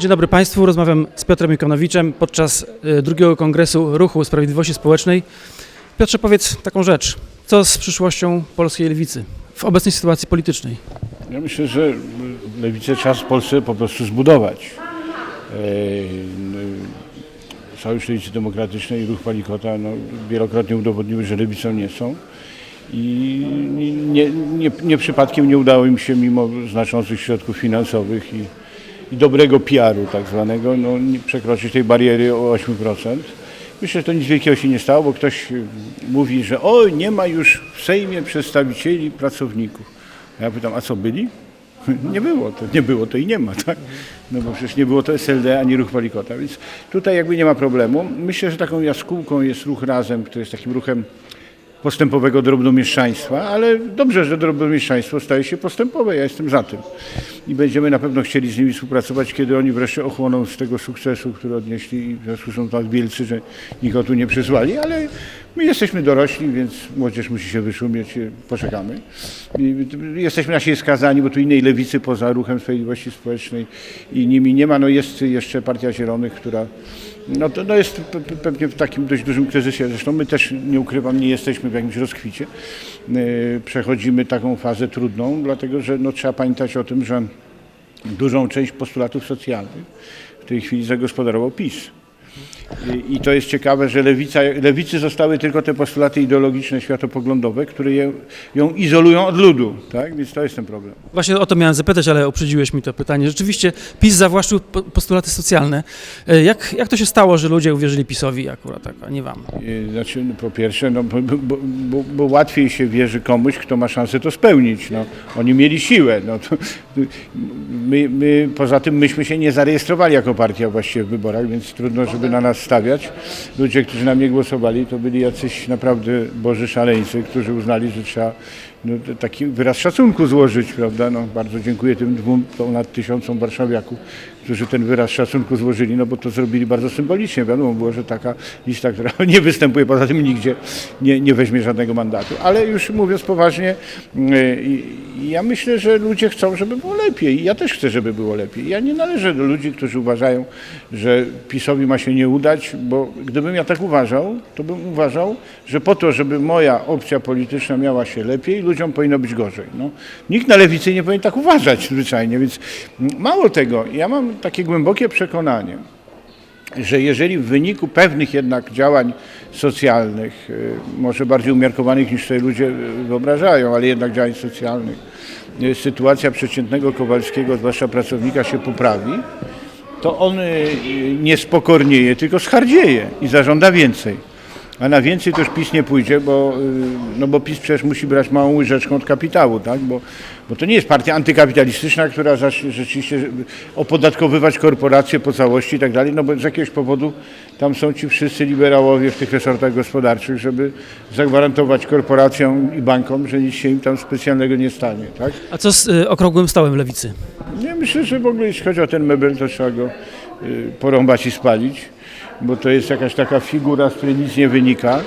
Dzień dobry Państwu, rozmawiam z Piotrem Ikonowiczem podczas y, drugiego kongresu Ruchu Sprawiedliwości Społecznej. Piotrze, powiedz taką rzecz. Co z przyszłością polskiej lewicy w obecnej sytuacji politycznej? Ja myślę, że lewicę czas w Polsce po prostu zbudować. E, n- Sojusz Lewicy Demokratycznej i Ruch Palikota no, wielokrotnie udowodniły, że lewicą nie są. I nie, nie, nie przypadkiem nie udało im się mimo znaczących środków finansowych i, i dobrego PR-u tak zwanego, no, nie przekroczyć tej bariery o 8%. Myślę, że to nic wielkiego się nie stało, bo ktoś y, mówi, że oj, nie ma już w Sejmie przedstawicieli pracowników. A ja pytam, a co byli? Nie było, to nie było, to i nie ma, tak? No bo przecież nie było to SLD ani ruch Palikota, więc tutaj jakby nie ma problemu. Myślę, że taką jaskółką jest ruch Razem, który jest takim ruchem postępowego drobnomieszczaństwa, ale dobrze, że drobnomieszczaństwo staje się postępowe, ja jestem za tym. I będziemy na pewno chcieli z nimi współpracować, kiedy oni wreszcie ochłoną z tego sukcesu, który odnieśli i w związku są tak wielcy, że nikogo tu nie przysłali, ale my jesteśmy dorośli, więc młodzież musi się wyszumieć, e, poczekamy. I jesteśmy na siebie skazani, bo tu innej lewicy poza ruchem Sprawiedliwości Społecznej i nimi nie ma. No jest jeszcze Partia Zielonych, która no to no jest pe- pe- pewnie w takim dość dużym kryzysie. Zresztą my też, nie ukrywam, nie jesteśmy w jakimś rozkwicie. Yy, Przechodzimy taką fazę trudną, dlatego że no, trzeba pamiętać o tym, że dużą część postulatów socjalnych w tej chwili zagospodarował PiS. I- I to jest ciekawe, że lewica, lewicy zostały tylko te postulaty ideologiczne, światopoglądowe, które je, ją izolują od ludu. Tak? Więc to jest ten problem. Właśnie o to miałem zapytać, ale uprzedziłeś mi to pytanie. Rzeczywiście PiS zawłaszczył po- postulaty socjalne. Y, Jak, jak to się stało, że ludzie uwierzyli PiSowi akurat tak, a nie wam? Yy, Znaczy, no, po pierwsze, no, bo, bo, bo, bo łatwiej się wierzy komuś, kto ma szansę to spełnić. No, oni mieli siłę. No, to, my, my, poza tym myśmy się nie zarejestrowali jako partia właściwie w wyborach, więc trudno, żeby na nas stawiać. Ludzie, którzy na mnie głosowali, to byli jacyś naprawdę boży szaleńcy, którzy uznali, że trzeba no, taki wyraz szacunku złożyć, prawda? No, bardzo dziękuję tym dwóm ponad tysiącom warszawiaków, którzy ten wyraz szacunku złożyli, no bo to zrobili bardzo symbolicznie. Wiadomo było, że taka lista, która nie występuje poza tym nigdzie, nie, nie weźmie żadnego mandatu. Ale już mówiąc poważnie, yy, ja myślę, że ludzie chcą, żeby było lepiej. Ja też chcę, żeby było lepiej. Ja nie należę do ludzi, którzy uważają, że PiSowi ma się nie udać, bo gdybym ja tak uważał, to bym uważał, że po to, żeby moja opcja polityczna miała się lepiej, ludziom powinno być gorzej. No, nikt na lewicy nie powinien tak uważać zwyczajnie, więc mało tego, ja mam takie głębokie przekonanie, że jeżeli w wyniku pewnych jednak działań socjalnych, y, może bardziej umiarkowanych niż sobie ludzie y, wyobrażają, ale jednak działań socjalnych, y, sytuacja przeciętnego Kowalskiego, zwłaszcza pracownika, się poprawi, to on nie spokornieje, tylko schardzieje i zażąda więcej. A na więcej już PiS nie pójdzie, bo, y, no bo PiS przecież musi brać małą łyżeczką od kapitału, tak? bo, bo to nie jest partia antykapitalistyczna, która rzeczywiście opodatkowywać korporacje po całości i tak dalej, no bo z jakiegoś powodu tam są ci wszyscy liberałowie w tych resortach gospodarczych, żeby zagwarantować korporacjom i bankom, że nic się im tam specjalnego nie stanie. Tak? A co z y, okrągłym stołem lewicy? Ja myślę, że w ogóle jeśli chodzi o ten mebel, to trzeba go y, porąbać i spalić, bo to jest jakaś taka figura, z której nic nie wynika.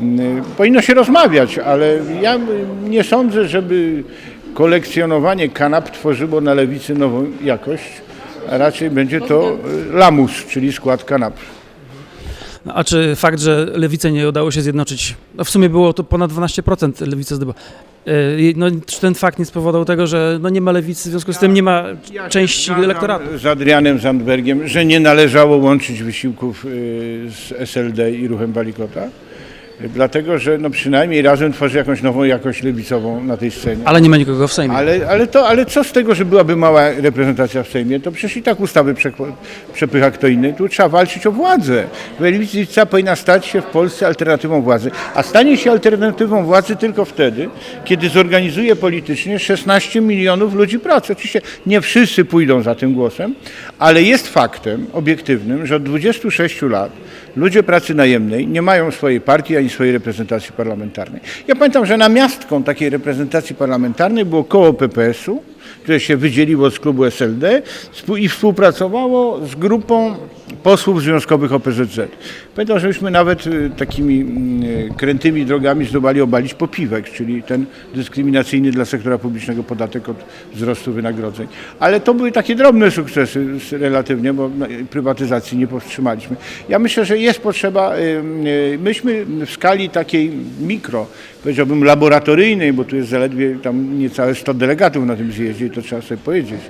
Y, Powinno się rozmawiać, ale ja nie sądzę, żeby kolekcjonowanie kanap tworzyło na lewicy nową jakość, raczej będzie to lamus, czyli skład kanap. No, a czy fakt, że lewicy nie udało się zjednoczyć, no w sumie było to ponad 12% lewicy zdobyła. Y, No, czy ten fakt nie spowodował tego, że no nie ma lewicy, w związku z tym nie ma części Zgadzam elektoratu? Z Adrianem Zandbergiem, że nie należało łączyć wysiłków y, z SLD i ruchem Balikota. Dlatego, że no przynajmniej razem tworzy jakąś nową jakość lewicową na tej scenie. Ale nie ma nikogo w Sejmie. Ale, ale, to, ale co z tego, że byłaby mała reprezentacja w Sejmie? To przecież i tak ustawy prze, przepycha kto inny. Tu trzeba walczyć o władzę. Lewica powinna stać się w Polsce alternatywą władzy. A stanie się alternatywą władzy tylko wtedy, kiedy zorganizuje politycznie 16 milionów ludzi pracy. Oczywiście nie wszyscy pójdą za tym głosem, ale jest faktem obiektywnym, że od 26 lat ludzie pracy najemnej nie mają swojej partii ani swojej reprezentacji parlamentarnej. Ja pamiętam, że namiastką takiej reprezentacji parlamentarnej było koło PPS-u które się wydzieliło z klubu SLD i współpracowało z grupą posłów związkowych OPZZ. Pamiętam, że myśmy nawet y, takimi mm, krętymi drogami zdołali obalić popiwek, czyli ten dyskryminacyjny dla sektora publicznego podatek od wzrostu wynagrodzeń. Ale to były takie drobne sukcesy relatywnie, bo no, prywatyzacji nie powstrzymaliśmy. Ja myślę, że jest potrzeba, y, y, myśmy w skali takiej mikro, powiedziałbym laboratoryjnej, bo tu jest zaledwie tam niecałe 100 delegatów na tym zjeździe, to trzeba sobie powiedzieć,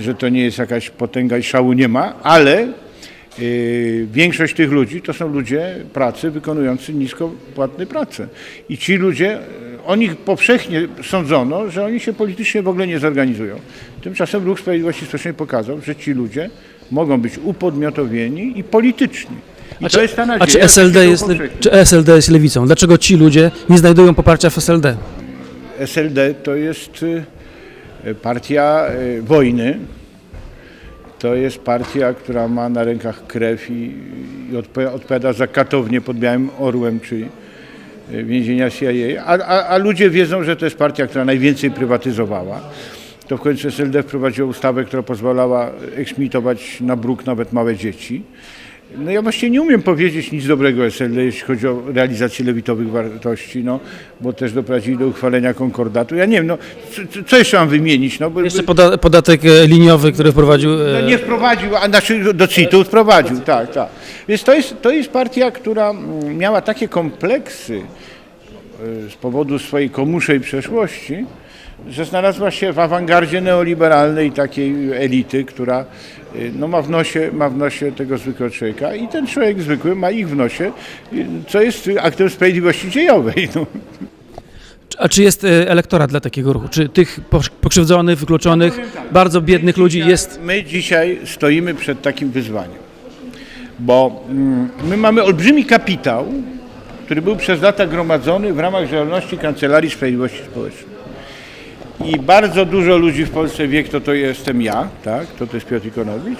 że to nie jest jakaś potęga i szału nie ma, ale Yy, Większość tych ludzi to są ludzie pracy wykonujący nisko płatne prace. I ci ludzie, yy, o nich powszechnie sądzono, że oni się politycznie w ogóle nie zorganizują. Tymczasem Ruch Sprawiedliwości Społecznej pokazał, że ci ludzie mogą być upodmiotowieni i polityczni. I A to czy, jest ta a czy SLD, jest, czy SLD jest lewicą? Dlaczego ci ludzie nie znajdują poparcia w SLD? SLD to jest y, partia y, wojny. To jest partia, która ma na rękach krew i, i odpo- odpowiada za katownię pod Białym Orłem, czyli y, więzienia CIA. A, a, a ludzie wiedzą, że to jest partia, która najwięcej prywatyzowała. To w końcu SLD wprowadziła ustawę, która pozwalała eksmitować na bruk nawet małe dzieci. No ja właściwie nie umiem powiedzieć nic dobrego o SLD, jeśli chodzi o realizację lewitowych wartości, no, bo też doprowadzili do uchwalenia konkordatu. Ja nie wiem, no, co, co jeszcze mam wymienić? No, bo, Jeszcze poda, podatek e, liniowy, który wprowadził. e, no nie wprowadził, a znaczy do CIT-u wprowadził, tak, tak. Więc to jest, to jest partia, która mm, miała takie kompleksy z powodu swojej komuszej przeszłości, że znalazła się w awangardzie neoliberalnej takiej elity, która y, no, ma, w nosie, ma w nosie tego zwykłego człowieka i ten człowiek zwykły ma ich w nosie, y, co jest aktem sprawiedliwości dziejowej. No. A czy jest e, elektorat dla takiego ruchu? Czy tych pokrzywdzonych, wykluczonych, bardzo biednych ludzi jest? My dzisiaj stoimy przed takim wyzwaniem, bo mm, my mamy olbrzymi kapitał, który był przez lata gromadzony w ramach działalności Kancelarii Sprawiedliwości Społecznej. I bardzo dużo ludzi w Polsce wie, kto to jestem ja, tak? To jest Piotr Ikonowicz.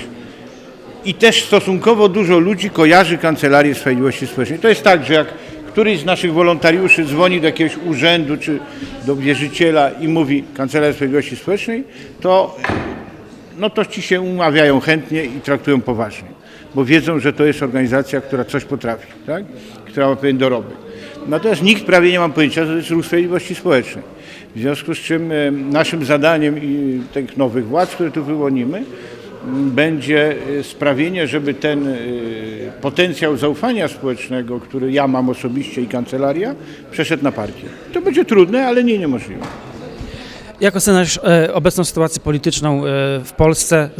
I też stosunkowo dużo ludzi kojarzy Kancelarię Sprawiedliwości Społecznej. To jest tak, że jak któryś z naszych wolontariuszy dzwoni do jakiegoś urzędu czy do wierzyciela i mówi Kancelaria Sprawiedliwości Społecznej, to no to ci się umawiają chętnie i traktują poważnie, bo wiedzą, że to jest organizacja, która coś potrafi, tak? która ma pewien dorobek. Natomiast nikt prawie nie ma pojęcia, że to jest Ruch Sprawiedliwości Społecznej. W związku z czym e, naszym zadaniem i tych nowych władz, które tu wyłonimy, będzie e, sprawienie, żeby ten e, potencjał zaufania społecznego, który ja mam osobiście i kancelaria, przeszedł na partię. To będzie trudne, ale nie niemożliwe. Jak oceniasz obecną sytuację polityczną w Polsce?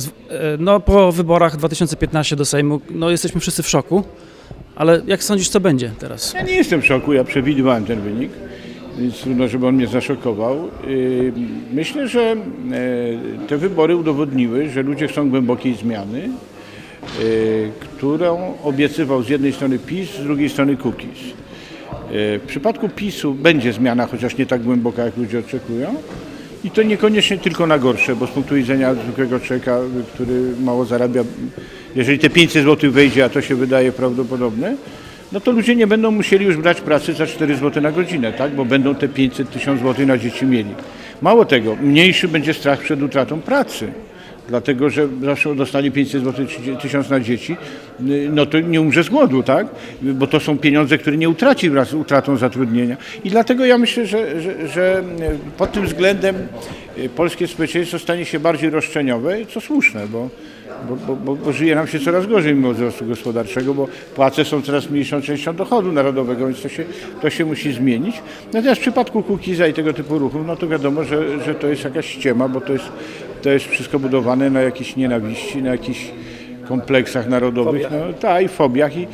No, po wyborach 2015 do Sejmu no, jesteśmy wszyscy w szoku, ale jak sądzisz, co będzie teraz? Ja nie jestem w szoku, ja przewidywałem ten wynik, więc trudno, żeby on mnie zaszokował. Yy, Myślę, że e, te wybory udowodniły, że ludzie chcą głębokiej zmiany, e, którą obiecywał z jednej strony PiS, z drugiej strony Kukiz. W przypadku PiSu będzie zmiana, chociaż nie tak głęboka, jak ludzie oczekują. I to niekoniecznie tylko na gorsze, bo z punktu widzenia zwykłego człowieka, który mało zarabia, jeżeli te 500 zł wejdzie, a to się wydaje prawdopodobne, no to ludzie nie będą musieli już brać pracy za 4 zł na godzinę, tak? bo będą te 500 tysiąc zł na dzieci mieli. Mało tego, mniejszy będzie strach przed utratą pracy. Dlatego, że zawsze dostali 500 zł czy 1000 na dzieci, no to nie umrze z głodu, tak? Bo to są pieniądze, które nie utraci wraz z utratą zatrudnienia. I dlatego ja myślę, że, że, że y, pod tym względem y, polskie społeczeństwo stanie się bardziej roszczeniowe, co słuszne, bo, bo, bo, bo, bo żyje nam się coraz gorzej mimo wzrostu gospodarczego, bo płace są coraz mniejszą częścią dochodu narodowego, więc to się, to się musi zmienić. Natomiast w przypadku Kukiza i tego typu ruchów, no to wiadomo, że, że to jest jakaś ściema, bo to jest, to jest wszystko budowane na jakiejś nienawiści, na jakichś kompleksach narodowych, no, tak, i fobiach i,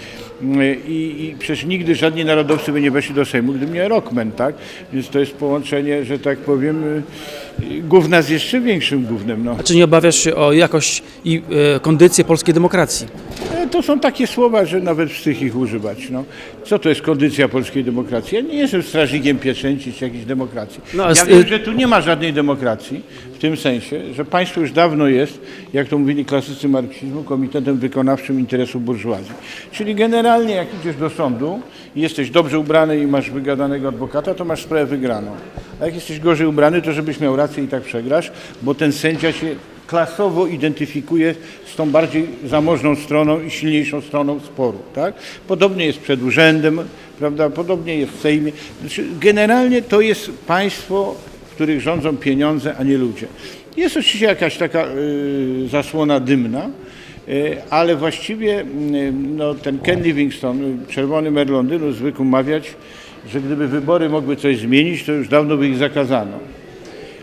i, i przecież nigdy żadni narodowcy by nie weszli do Sejmu, gdyby nie Rockman, tak? Więc to jest połączenie, że tak powiem, y, y, gówna z jeszcze większym gównem, no. A czy nie obawiasz się o jakość i e, kondycję polskiej demokracji? E, To są takie słowa, że nawet wstyd ich używać. No. Co to jest kondycja polskiej demokracji? Ja nie jestem strażnikiem pieczęci czy jakiejś demokracji. No, ja wiem, że tu nie ma żadnej demokracji w tym sensie, że państwo już dawno jest, jak to mówili klasycy marksizmu, komitetem wykonawczym interesu burżuazji. Czyli generalnie generalnie jak idziesz do sądu i jesteś dobrze ubrany i masz wygadanego adwokata, to masz sprawę wygraną. A jak jesteś gorzej ubrany, to żebyś miał rację i tak przegrasz, bo ten sędzia się klasowo identyfikuje z tą bardziej zamożną stroną i silniejszą stroną sporu. Tak? Podobnie jest przed urzędem, prawda? podobnie jest w Sejmie. Znaczy, generalnie to jest państwo, w których rządzą pieniądze, a nie ludzie. Jest oczywiście jakaś taka y, zasłona dymna, ale właściwie y, no, ten Ken Livingstone, y, czerwony mer Londynu, zwykł mawiać, że gdyby wybory mogły coś zmienić, to już dawno by ich zakazano.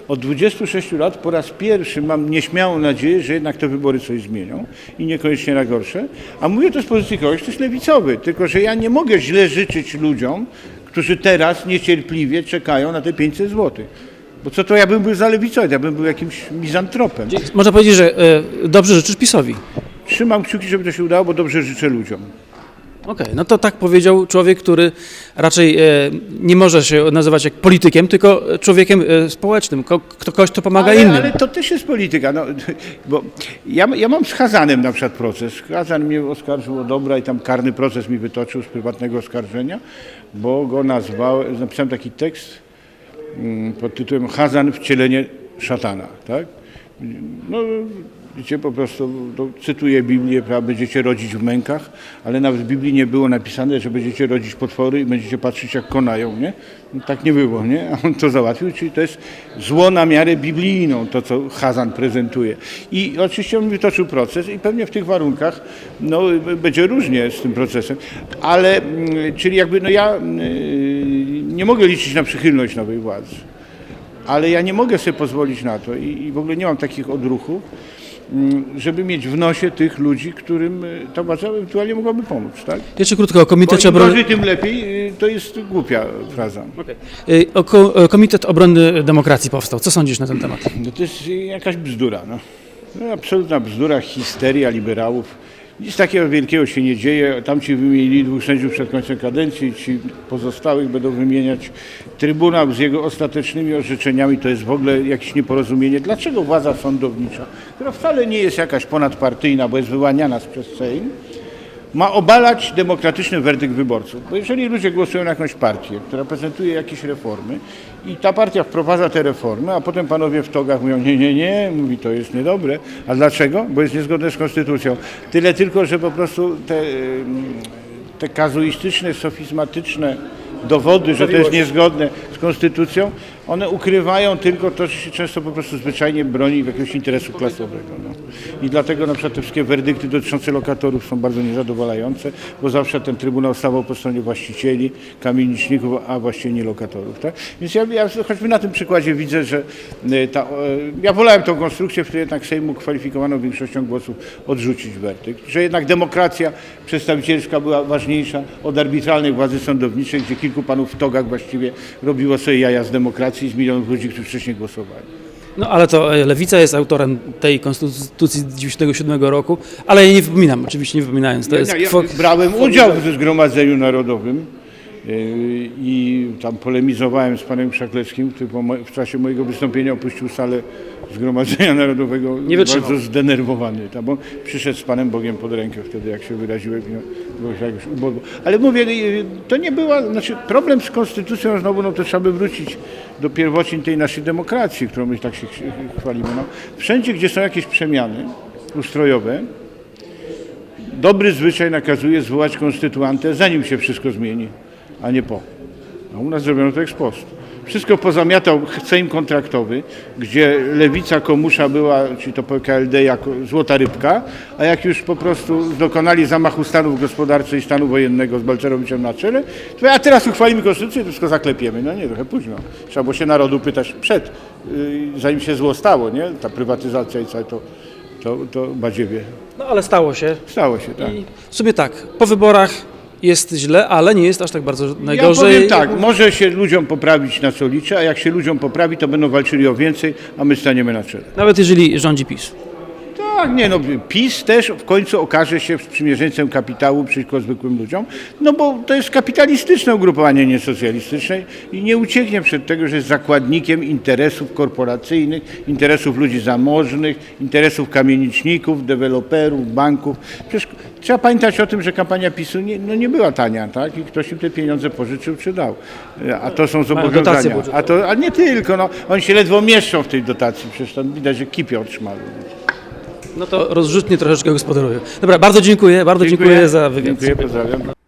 Od 26 lat po raz pierwszy mam nieśmiałą nadzieję, że jednak te wybory coś zmienią i niekoniecznie na gorsze. A mówię to z pozycji kogoś, kto jest lewicowy, tylko że ja nie mogę źle życzyć ludziom, którzy teraz niecierpliwie czekają na te 500 zł. Bo co to ja bym był za lewicowy, ja bym był jakimś mizantropem. Można powiedzieć, że e, dobrze życzysz PiSowi. Trzymam kciuki, żeby to się udało, bo dobrze życzę ludziom. Okej, no to tak powiedział człowiek, który raczej e, nie może się nazywać jak politykiem, tylko człowiekiem e, społecznym, ko, kto kogoś, kto pomaga ale, innym. ale to też jest polityka. No, bo ja, ja mam z Hazanem na przykład proces. Hazan mnie oskarżył o dobra i tam karny proces mi wytoczył z prywatnego oskarżenia, bo go nazwał, napisałem taki tekst mm, pod tytułem Hazan wcielenie szatana. Tak? No, wiecie, po prostu to cytuję Biblię, prawda, będziecie rodzić w mękach, ale nawet w Biblii nie było napisane, że będziecie rodzić potwory i będziecie patrzeć jak konają, nie? No, tak nie było, nie? A on to załatwił, czyli to jest zło na miarę biblijną, to co Hazan prezentuje. I oczywiście on wytoczył proces i pewnie w tych warunkach no, będzie różnie z tym procesem, ale mm, czyli jakby no ja mm, nie mogę liczyć na przychylność nowej władzy ale ja nie mogę sobie pozwolić na to i, i w ogóle nie mam takich odruchów, żeby mieć w nosie tych ludzi, którym y, ta władza ewentualnie mogłaby pomóc, tak? Jeszcze krótko o Komitecie im Obrony... gorzej, tym lepiej, y, to jest głupia fraza. O ko, e, Komitet Obrony Demokracji powstał. Co sądzisz na ten temat? No to jest jakaś bzdura, no. no absolutna bzdura, histeria liberałów. Nic takiego wielkiego się nie dzieje. Tam ci wymienili dwóch sędziów przed końcem kadencji, ci pozostałych będą wymieniać. Trybunał z jego ostatecznymi orzeczeniami to jest w ogóle jakieś nieporozumienie. Dlaczego władza sądownicza, która wcale nie jest jakaś ponadpartyjna, bo jest wyłaniana przez Sejm, ma obalać demokratyczny werdykt wyborców. Bo jeżeli ludzie głosują na jakąś partię, która prezentuje jakieś reformy i ta partia wprowadza te reformy, a potem panowie w togach mówią nie, nie, nie, mówi to jest niedobre. A dlaczego? Bo jest niezgodne z konstytucją. Tyle tylko, że po prostu te, te kazuistyczne, sofizmatyczne dowody, że to jest niezgodne z konstytucją, one ukrywają tylko to, że się często po prostu zwyczajnie broni jakiegoś interesu klasowego. No. I dlatego na przykład te wszystkie werdykty dotyczące lokatorów są bardzo niezadowalające, bo zawsze ten Trybunał stawał po stronie właścicieli, kamieniczników, a właściwie nie lokatorów. Tak? Więc ja, ja choćby na tym przykładzie widzę, że e, ta, e, ja wolałem tą konstrukcję, w której jednak Sejmu kwalifikowaną większością głosów odrzucić werdykt, że jednak demokracja przedstawicielska była ważniejsza od arbitralnej władzy sądowniczej, gdzie kilku panów w togach właściwie robiło sobie jaja z demokracji z milionów ludzi, którzy wcześniej głosowali. No ale to e, Lewica jest autorem tej konstytucji z 97 roku, ale ja nie wypominam, oczywiście nie wypominając. To jest Ja, ja brałem udział w Zgromadzeniu Narodowym yy, i tam polemizowałem z panem Krzakleckim, który w czasie mojego wystąpienia opuścił salę Zgromadzenia Narodowego Nie wytrzymał. bardzo zdenerwowany. Tam, bo przyszedł z panem Bogiem pod rękę wtedy, jak się wyraziłem, no, było jakoś ubogo. Ale mówię, yy, to nie była, znaczy problem z konstytucją znowu, no to trzeba by wrócić do pierwocin tej naszej demokracji, którą my tak się ch- chwalimy. No. Wszędzie, gdzie są jakieś przemiany ustrojowe, dobry zwyczaj nakazuje zwołać konstytuantę, zanim się wszystko zmieni, a nie po. A u nas zrobiono to ex post. Wszystko pozamiatał Sejm kontraktowy, gdzie lewica komusza była, czyli to PKLD, jako złota rybka, a jak już po prostu dokonali zamachu stanu gospodarczego i stanu wojennego z Balcerowiczem na czele, to a teraz uchwalimy konstytucję, to wszystko zaklepiemy. No nie, trochę późno. Trzeba było się narodu pytać przed, yy, zanim się zło stało, nie? Ta prywatyzacja i całe to, to, to badziewie. No ale stało się. Stało się, tak. I w sumie tak, po wyborach jest źle, ale nie jest aż tak bardzo Ja najgorzej. powiem tak, może się ludziom poprawić na co liczę, a jak się ludziom poprawi, to będą walczyli o więcej, a my staniemy na czele. Nawet jeżeli rządzi PiS. Tak, nie no, PiS też w końcu okaże się sprzymierzeńcem kapitału przeciwko zwykłym ludziom, no bo to jest kapitalistyczne ugrupowanie, nie socjalistyczne i nie ucieknie przed tego, że jest zakładnikiem interesów korporacyjnych, interesów ludzi zamożnych, interesów kamieniczników, deweloperów, banków. Przecież Trzeba pamiętać o tym, że kampania PiSu nie, no nie była tania, tak? I ktoś im te pieniądze pożyczył czy dał. A to są zobowiązania. A, to, a nie tylko, no. Oni się ledwo mieszczą w tej dotacji, przecież tam widać, że kipią otrzymały. No to rozrzutnie troszeczkę gospodarują. Dobra, bardzo dziękuję, bardzo dziękuję, za wywiad. Dziękuję, pozdrawiam.